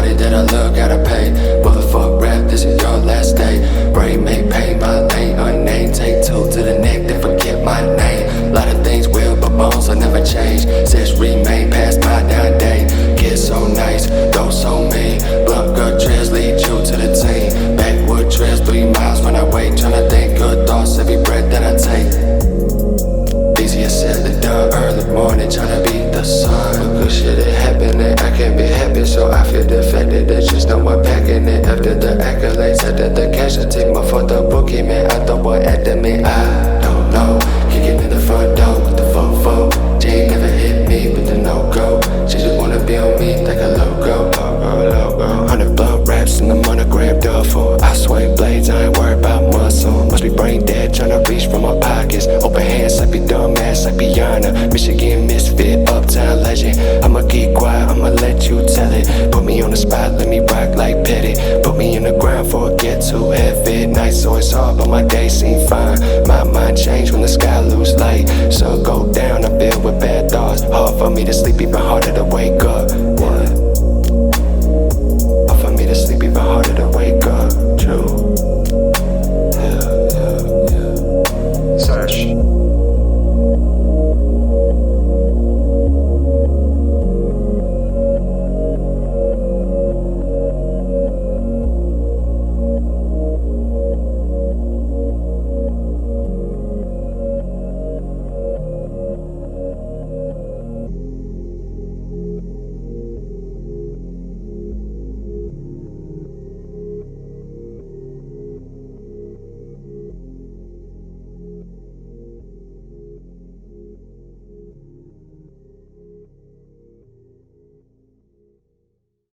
somebody that I love, gotta pay. Motherfuck rap, this is your last day. Brain make pay my lane unnamed. Take two to the neck, then forget my name. Lot of things will, but bones will never change. Says remain past my down day. Get so nice, don't so mean. Blunt gut trails lead you to the team. Backwood trails, three miles when I wait. Tryna think good thoughts every breath that I take. Easier said than done. Early morning, tryna beat it. After the accolades, after the casualty, my for the bookie man. I thought what after me, I don't know. Kicking in the front door with the fofo. Ain't never hit me with the no go. She just wanna be on me like a logo. Logo, logo. Hundred blood raps in the monogram duffel. I swing blades, I ain't worried about muscle. Must be brain dead, tryna reach from my pockets. Open hands, like be dumbass, like Beyonce. Michigan misfit, uptown legend. I'ma keep quiet, I'ma let you tell it. Spot, let me rock like Petty. Put me in the ground for it get too heavy. So it's hard, but my days seem fine. My mind changed when the sky lose light. So go down, I'm filled with bad thoughts. Hard for me to sleep,